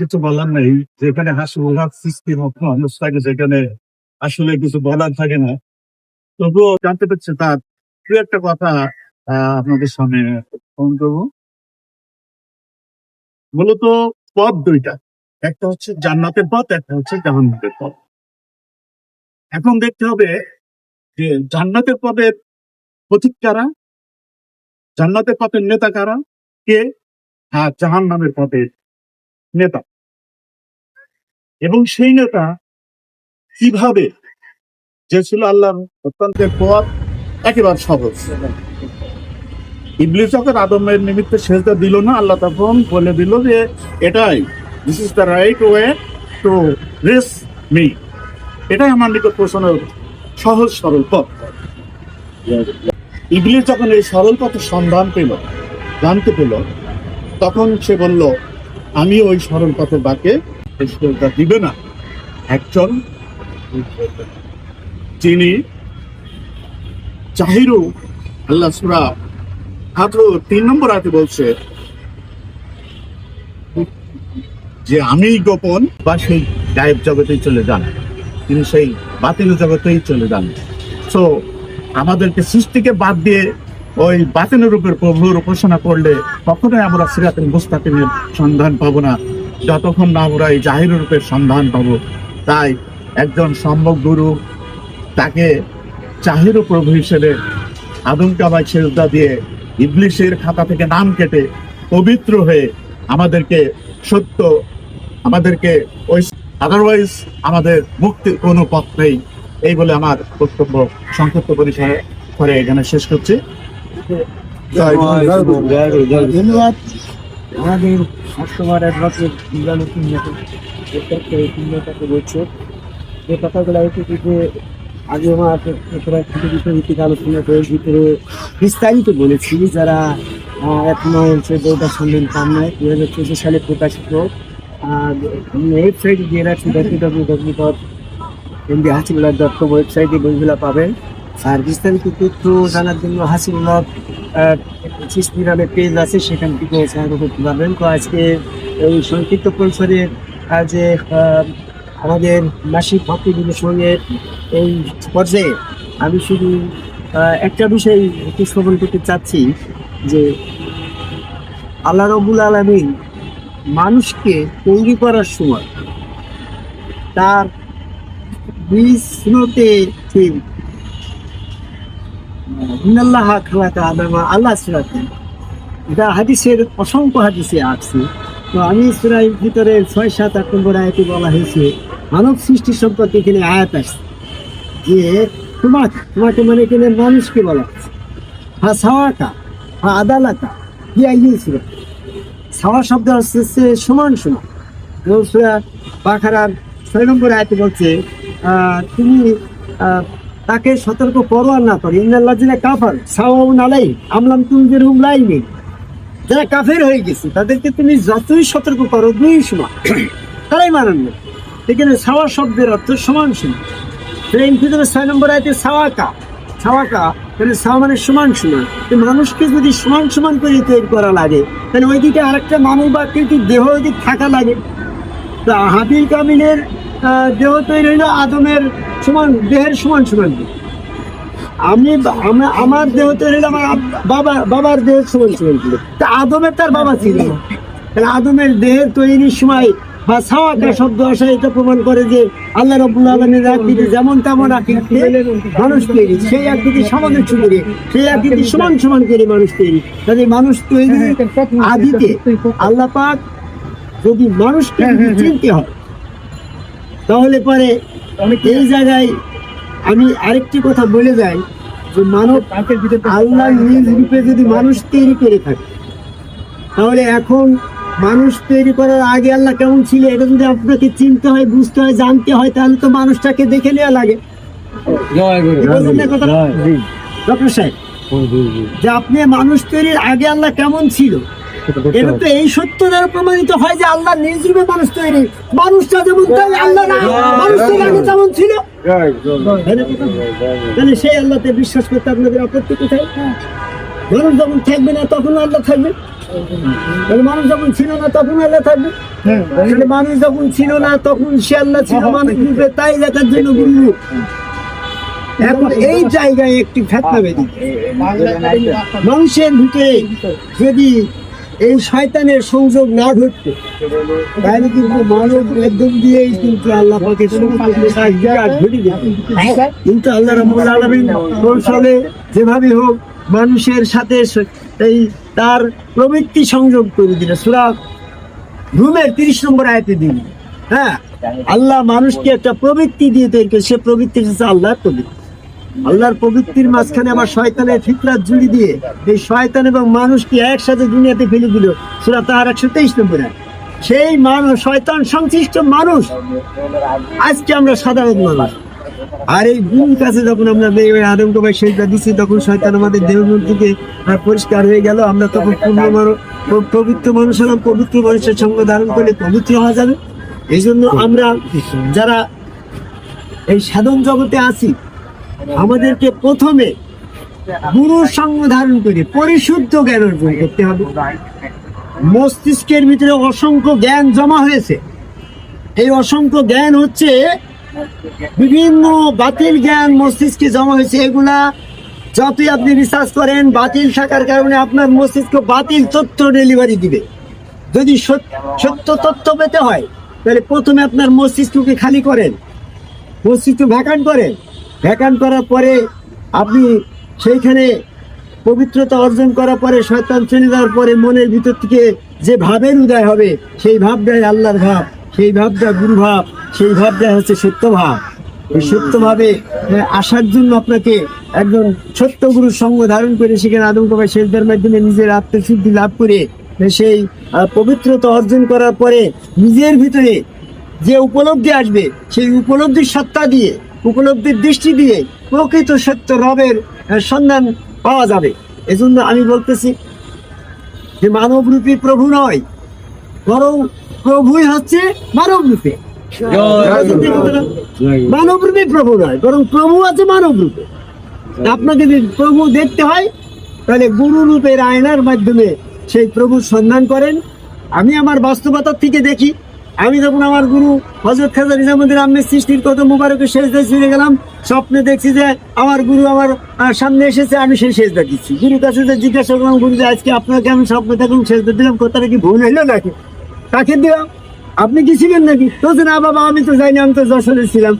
কিছু বলার নেই। যেখানে হাসিমুল্লাহ সিস্টেম মানুষ থাকে যেখানে আসলে কিছু বলার থাকে না। তবুও জানতে পারছি তার দু একটা কথা আপনাদের সামনে ফোন করব। মূলত পথ দুইটা। একটা হচ্ছে জান্নাতের পথ, একটা হচ্ছে জাহান্নাতের পথ। এখন দেখতে হবে যে জান্নাতের পদের পথিক কারা? জান্নাতের পথের নেতা কারা? কে? আর জাহান নামের পথের নেতা। এবং সেই নেতা কীভাবে যে ছিল আল্লাহর অত্যন্ত পথ একেবারে সহজ। ইবলিস যখন আদমের নিমিত্তে সেজদা দিল না, আল্লাহ তখন বলে দিল যে, এটাই this is the right way to race me এটাই আমার নিকট পৌঁছানোর সহজ, সরল পথ। ইবলিস যখন এই সরল পথের সন্ধান পেল, জানতে পেল, তখন সে বলল আমি ওই সরল পথের বাকে সেজদা দিবে না। একজন যিনি জাহিরু, আল্লাহ সুরা মাত্র তিন নম্বর আয়তে বলছে, যে আমি গোপন বা সেই গায়েব জগতেই চলে যান। তিনি সেই বাতিল জগতেই চলে যান। তো আমাদেরকে সৃষ্টিকে বাদ দিয়ে ওই বাতিলের রূপের প্রভুর উপাসনা করলে কখনোই আমরা সিরাতের মুস্তাকিমের সন্ধান পাবো না। যতক্ষণ না আমরা এই জাহির রূপের সন্ধান পাবো তাই একজন সম্যক গুরু তাকে চাহিরু প্রভু হিসেবে আদম কাবাই সেজদা দিয়ে ইবলিশের খাতা থেকে নাম কেটে পবিত্র হয়ে আমাদেরকে সত্য আমাদেরকে ওই আদারওয়াইজ আমাদের মুক্তির কোনো পথ নেই। এই বলে আমার বক্তব্য সংক্ষিপ্ত পরিসরে করে এখানে শেষ করছি। ধন্যবাদ আমাদের অক্টোবর অ্যাডভান্সের বিজ্ঞান তিনটাকে বলছে, যে কথাগুলো হচ্ছে যে, আগে আমার তোরা কিছু কিছু ভিত্তিক আলোচনা করে ভিতরে বিস্তারিত বলেছি, যারা এক হচ্ছে বইটা শুনলেন পান নাই দু হাজার চব্বিশ সালে প্রকাশিত ওয়েবসাইটে গিয়ে রাখছি W W dot MD Hasibullah dot com ওয়েবসাইটে বইগুলো পাবেন। আর বিস্তারিত তথ্য জানার জন্য হাসিবুল্লাহ সৃষ্টি নামে পেজ আছে সেখান থেকে সহায়তা করতে পারবেন। তো আজকে এই সংক্ষিপ্ত পরিসরে আহ, যে আমাদের মাসিক ভক্তি দিবসের এই পর্যায়ে আমি শুধু একটা বিষয় উপস্থাপন করতে চাচ্ছি যে আল্লাহ রবুল আলমিন মানুষকে তৈরি করার সময় তার ঠিক ইন্নাল্লাহ খালাকা আদামা আল্লাহ সিরাতে এটা হাদিসের অসংখ্য হাদিসে আসছে তো আমি সুরাই ভিতরে ছয়, সাত, আট নম্বর আয়াতে বলা হয়েছে, মানব সৃষ্টি সম্পর্কে এখানে আয়াত আসছে। যে তোমাকে তোমাকে মানে এখানে মানুষকে বলা হচ্ছে হ্যাঁ সাওয়াকা হ্যাঁ আদালাকা কি আইয়েছিল সাওয়া শব্দ হচ্ছে সমান সমান। এবং সুরা বাখারার ছয় নম্বর আয়াতে বলছে তুমি তাকে সতর্ক আর না করো। ইন্দাল্লাহ যিনি কাফার সাওয়াউ নালাই আমলাম তুমি যে রুম লাইনি। যারা কাফের হয়ে গেছে, তাদেরকে তুমি যতই সতর্ক করো, দুই সমান। তারাই মানেন না এখানে সাওয়া শব্দের অর্থ সমান সমান। ট্রেন ভিতরে ছয় নম্বর আয়তে সাওয়াকা। সাওয়াকা তাহলে সাওয়া মানে সমান সমান। মানুষকে যদি সমান সমান করে তৈরি করা লাগে, তাহলে ওইদিকে আরেকটা মানব আকৃতির দেহ ওইদিক থাকা লাগে। তা হাবিল কামিলের দেহ তৈরি হইল আদমের সমান, দেহের সমান সমান। আমি আমার দেহ তৈরি হইল আমার বাবা, বাবার দেহের সমান সমান ছিল। তা আদমের তার বাবা ছিল। তাহলে আদমের দেহের তৈরির সময় বা সাওয়াকা শব্দ আসা এটা প্রমাণ করে যে আল্লাহ রব্বুল আলমের আকৃতি যেমন তেমন আকৃতি মানুষ তৈরি। সেই আকৃতি সমানের করে সেই আকৃতি সমান সমান করে মানুষ তৈরি। তাহলে মানুষ তৈরি আদিতে আল্লাহ পাক যদি মানুষকে চিনতে হয় তাহলে পরে এই জায়গায় আমি আরেকটি কথা বলে যাই যে মানব আল্লাহ নিজ রূপে যদি মানুষ তৈরি করে থাকে তাহলে এখন মানুষ তৈরি করার আগে আল্লাহ কেমন ছিল এটা যদি আপনাকে চিনতে হয় বুঝতে হয় জানতে হয় তাহলে তো মানুষটাকে দেখে নেওয়া লাগে? ডক্টর সাহেব যে আপনি মানুষ তৈরির আগে আল্লাহ কেমন ছিল? এটা তো এই সত্য দ্বারা প্রমাণিত হয় যে আল্লাহ নিজ মানুষ তৈরি। মানুষটা যেমন তাই আল্লাহ না। মানুষ তৈরি আগে তেমন ছিল? তাহলে সেই আল্লাহতে বিশ্বাস করতে আপনাদের আপত্তি কোথায়? মানুষ যখন থাকবে না তখন আল্লাহ থাকবে। তাহলে মানুষ যখন ছিল না তখন আল্লাহ থাকবে। মানুষ যখন ছিল না তখন সে আল্লাহ ছিল। মানুষ রূপে তাই দেখার জন্য গুরু। এখন এই জায়গায় একটি ফেতনা বেদি মানুষের ভিতরে যদি এই শয়তানের সংযোগ না ঘটতো তাহলে কিন্তু মানব দিয়েই কিন্তু আল্লাহ পাকে কিন্তু আল্লাহ আলামিন কৌশলে যেভাবে হোক মানুষের সাথে এই তার প্রবৃত্তি সংযোগ করে দিল সুরা রুমের তিরিশ নম্বর আয়তে দিন। হ্যাঁ আল্লাহ মানুষকে একটা প্রবৃত্তি দিয়ে সে প্রবৃত্তি হচ্ছে আল্লাহর প্রবৃত্তি আল্লাহর প্রবৃত্তির মাঝখানে আমার শয়তানের ফিতরাত জুড়ি দিয়ে এই শয়তান এবং মানুষকে একসাথে দুনিয়াতে ফেলে দিল। সুরা তাহার একশো তেইশ নম্বর। সেই মানুষ শয়তান সংশ্লিষ্ট মানুষ, আজকে আমরা সাধারণ মানুষ। আর এই গুণ কাছে যখন আমরা বেয়ে আদমক ভাই সেইটা দিচ্ছি তখন শয়তান আমাদের দেহমন থেকে পরিষ্কার হয়ে গেল। আমরা তখন পূর্ণ মানুষ পবিত্র মানুষ হলাম, পবিত্র মানুষের সঙ্গ ধারণ করলে পবিত্র হওয়া যাবে। এই জন্য আমরা যারা এই সাধন জগতে আছি আমাদেরকে প্রথমে গুরুর সঙ্গ ধারণ করে পরিশুদ্ধ জ্ঞান অর্জন করতে হবে। মস্তিষ্কের ভিতরে অসংখ্য জ্ঞান জমা হয়েছে। এই অসংখ্য জ্ঞান হচ্ছে বিভিন্ন বাতিল জ্ঞান মস্তিষ্কে জমা হয়েছে। এগুলা যতই আপনি রিসার্চ করেন, বাতিল থাকার কারণে আপনার মস্তিষ্ক বাতিল তথ্য ডেলিভারি দিবে। যদি সত- সত্য তথ্য পেতে হয়, তাহলে প্রথমে আপনার মস্তিষ্ককে খালি করেন, মস্তিষ্ক ভ্যাকান্ট করেন। ভ্যাকান্ট করার পরে আপনি সেইখানে পবিত্রতা অর্জন করার পরে শয়তান চলে যাওয়ার পরে মনের ভিতর থেকে যে ভাবের উদয় হবে, সেই ভাবটাই আল্লাহর ভাব, সেই ভাবটা গুরু ভাব, সেই ভাবটা হচ্ছে সত্য ভাব। এই সত্য ভাবে আসার জন্য আপনাকে একজন সত্য গুরুর সঙ্গ ধারণ করে সেখানে আদমকবাই শেষদের মাধ্যমে নিজের আত্মশুদ্ধি লাভ করে সেই পবিত্রতা অর্জন করার পরে নিজের ভিতরে যে উপলব্ধি আসবে, সেই উপলব্ধির সত্তা দিয়ে উপলব্ধির দৃষ্টি দিয়ে প্রকৃত সত্য রবের সন্ধান পাওয়া যাবে। এজন্য আমি বলতেছি যে মানব রূপী প্রভু নয়, বরং প্রভুই হচ্ছে মানব রূপে মানব রূপী প্রভু নয়, বরং প্রভু আছে মানবরূপে। আপনাকে যদি প্রভু দেখতে হয়, তাহলে গুরু রূপের আয়নার মাধ্যমে সেই প্রভুর সন্ধান করেন। আমি আমার বাস্তবতার থেকে দেখি। আমি যখন আমার গুরু হজরত খাজা নিজামুদ্দিন আহমেদ সৃষ্টির কত মুবারকে শেষদায় ফিরে গেলাম, স্বপ্নে দেখছি যে আমার গুরু আমার সামনে এসেছে, আমি সেই শেষদা দিচ্ছি। গুরুর কাছে যে জিজ্ঞাসা করলাম, গুরু যে আজকে আপনাকে আমি স্বপ্নে থাকুন শেষদা দিলাম, কথাটা কি ভুল হইল নাকি? কাকে দিলাম? আপনি কি ছিলেন নাকি? তো না বাবা, আমি তো যাইনি, আমি তো যশোরে ছিলাম।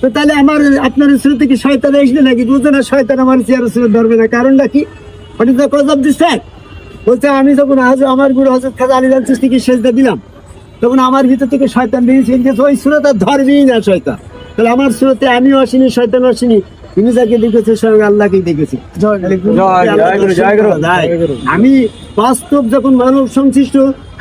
তো তাহলে আমার, আপনার শ্রুতি থেকে শয়তান এসলে নাকি? বুঝতে না, শয়তান আমার চেয়ার শ্রুত ধরবে না। কারণটা কি? What is the cause this বলছে আমি যখন আমার গুরু হজরত খাজা আলিদান সৃষ্টিকে সেজদা দিলাম তখন আমার ভিতর থেকে শয়তান বেরিয়েছে কিন্তু ওই সুরত আর ধরবেই না শয়তান। তাহলে আমার সুরতে আমিও আসিনি শয়তান আসিনি। তিনি যাকে দেখেছে স্বয়ং আল্লাহকেই দেখেছি। আমি বাস্তব যখন মানব সংশ্লিষ্ট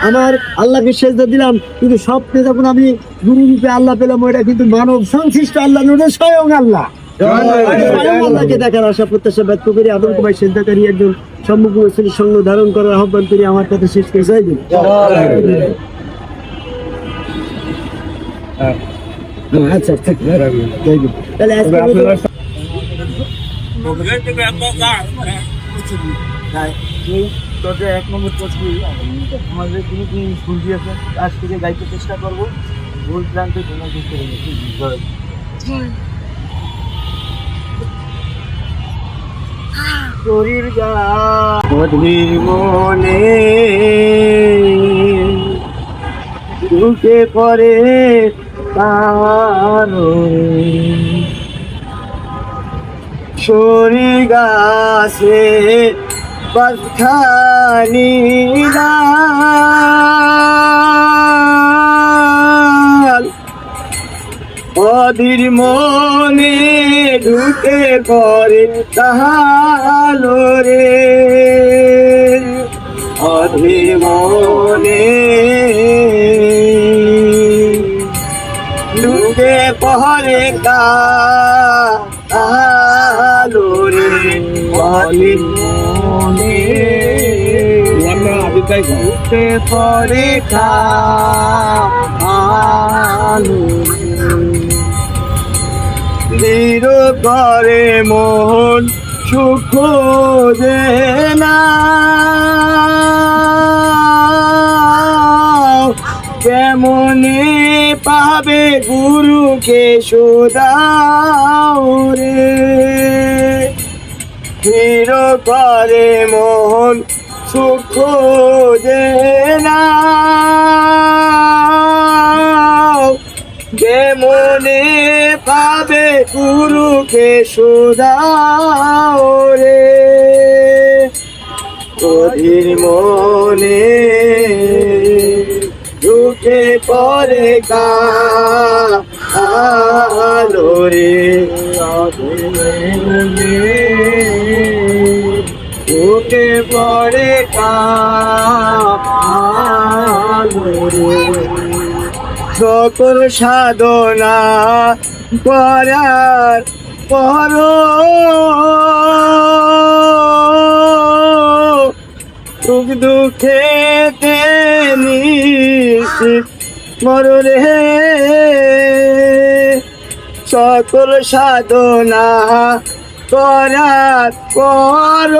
আমার আল্লাহকে সেজদা দিলাম কিন্তু স্বপ্নে যখন আমি গুরু রূপে আল্লাহ পেলাম ওইটা কিন্তু মানব সংশ্লিষ্ট আল্লাহ নয় স্বয়ং আল্লাহ। আল্লাহকে দেখার আশা প্রত্যাশা ব্যক্ত করে আদম কুমার সিদ্ধাকারী একজন সম্মুখ সঙ্গ ধারণ করার আহ্বান করি আমার কথা শেষ করে যাই দিন আচ্ছা ঠিক যাই দিন তাহলে তোদের এক নম্বর করছি আমাদের তুমি তুমি ভুল দিয়েছে আজ থেকে গাইতে চেষ্টা করব। ভুল প্রান্তে তোমার কিছু করে শরীর গা অধীর মনে ঢুকে পড়ে শরীর গাছে ডাল অধীর মনে ঢুকে পড়ে তাহালো রে। অধীর মনে ঢুকে পড়ে তাহালো রে অধীর মনে। ঢুকে পড়ে তাহালো রে স্থির করে মোহন সুখ না। কেমনে পাবে গুরুকে সোদাও রে। করে মোহন সুখ না। মনে পাবে গুরুকে সুদাও রে। অধীর মনে ঢুকে পরে কালো রে অধীর মনে ঢুকে পরে কালো সকল সাধনা করার পর। সুখ দুঃখে মররে সকল সাধনা করার পর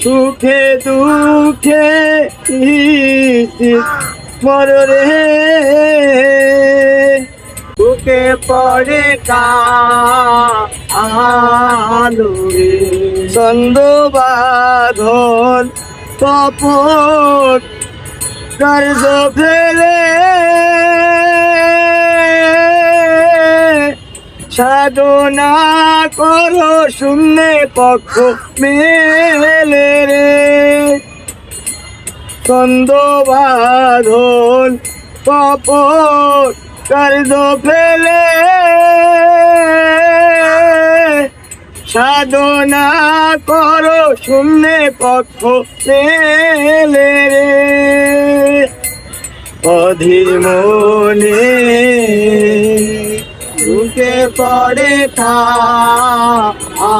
সুখে দুঃখে মররে বুকে পড়ে কালো রে ছন্দ বাঁধন কপট কার্য ফেলে সাধনা করো শূন্য পক্ষ মেলে রে। ছন্দ বাঁধন কপট কার্য ফেলে সাধনা করো শূন্য পক্ষ মেলে রে। অধীর মনে ঢুকে পড়ে রে।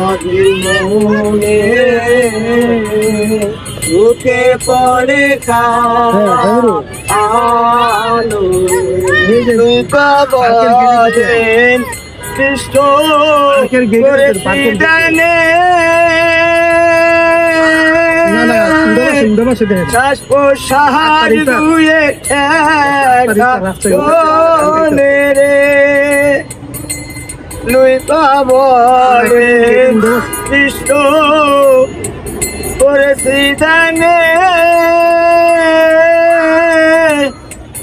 অধীর মনে ঢুকে পড়ে আলো বলেন কৃষ্ণ জানে শ্বাস প্রশ্বাস দুয়ে রে। লুই পাবরে কৃষ্ণ করেছি জানে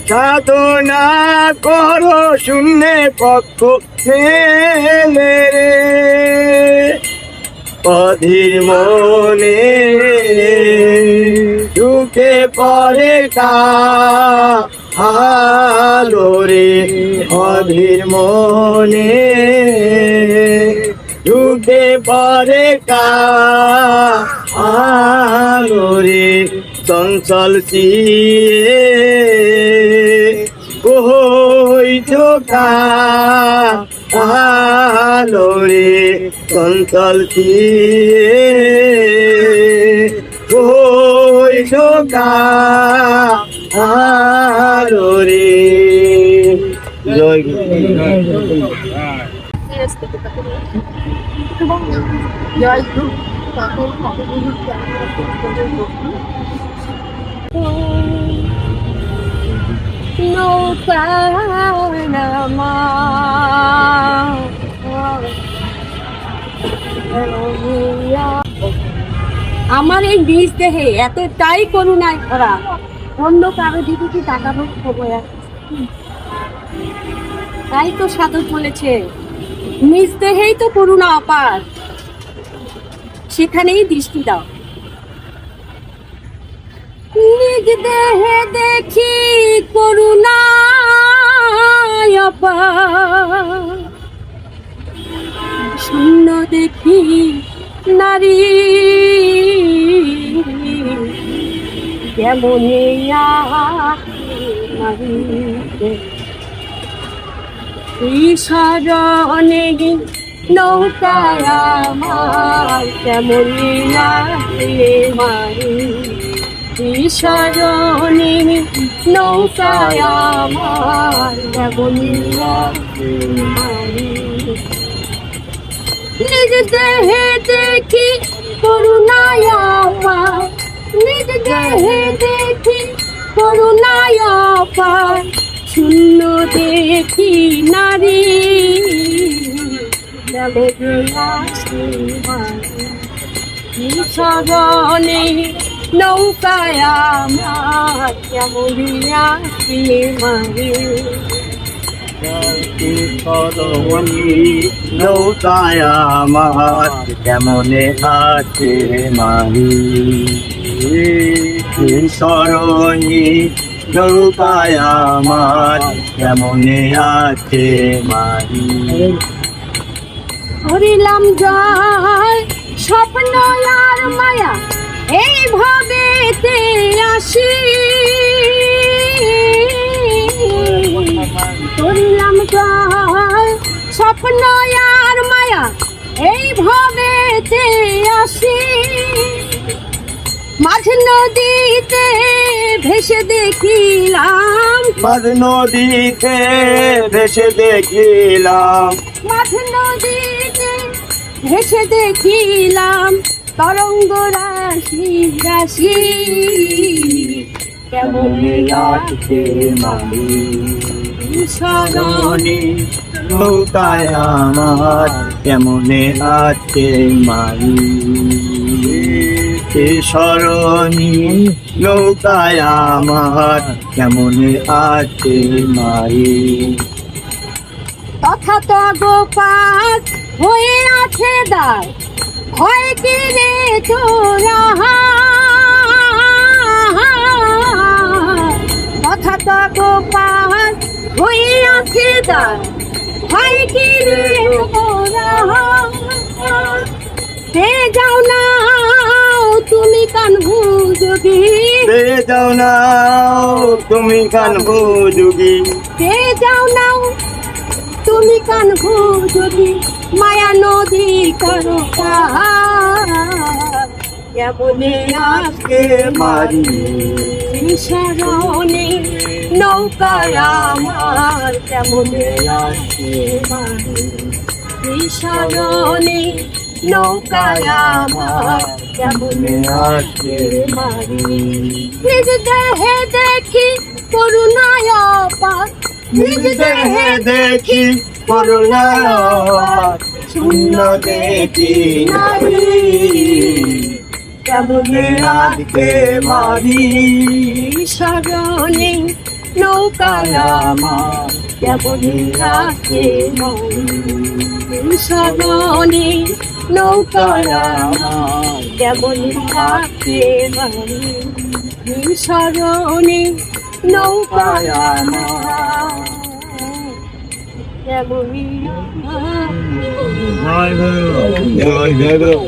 সাধনা করো শূন্য পক্ষ ফেলে রে। অধীর মনে ঢুকে পরে কালো রে। অধীর মনে ঢুকে পরে কালো রে। চঞ্চল চিয়ে ওই চোখা আলো রে চঞ্চল চিয়ে ওই চোখা আলো রে জয় গুরু। আমার এই বীজ দেহে এতটাই করুণায় ভরা। অন্য কারও দিকে কি তাকাবো তাই তো সাধক বলেছে, নিজ দেহেই তো করুণা অপার। সেখানেই দৃষ্টি দাও। নিজ দেহে দেখি করুণা শূন্য দেখি নারী। কেমন ঈশ্বরণে নৌকায় কেমন লাগে মারি। ঈশ্বরণে নৌকায় আমার মারি। নিজ দেহে দেখি করুণায় আমার, নিজ দেহে দেখি করুণায় শূন্য দেখি নারী। সগনে নৌকায় আমার কেমন আসে মারে নৌকায় আমার কেমনে আছে মারি সরণি নৌকায় আমার কেমনে আছে মারি হরিলাম জয় স্বপ্ন আর মায়া। এইভাবে তে আসি। হরিলাম জয় স্বপ্ন আর মায়া এইভাবে তে আসি। মাঝ নদীতে ভেসে দেখিলাম। মাঝ নদীতে ভেসে দেখিলাম। মাঝ নদীতে ভেসে দেখিলাম। তরঙ্গ রাশি রাশি কেমন আছে মারি সরণে নৌকায় আমার কেমনে আছে মারি সরণি নৌকায় আমার কেমনে আছে মারি তথা তো গোপাল হয়ে আছে দায় ভয় কিনে তোরা? তথা তো গোপাল হয়ে আছে দায় ভয় কিনে তোরা? যাও না তুমি কানবু যদি রে যাও না তুমি কান যুগি তে যাও না তুমি কানবু যদি মায়া নদী করো কেমনে আজকে মারি? শরণে নৌকায় আমার কেমনে আজকে মারি? শরণে নৌকায় আমার কেমনে আছে মারি? নিজ দেহে দেখি করুণায় পার নিজ দেহে দেখি করুণা শূন্য দেখি নারী কেমনে মারি? শরণে নৌকায় আমার কেমনে রাখে মন শরণে নৌকায় আমার কেমনে মন আমার কেমনে জয় ভৈরব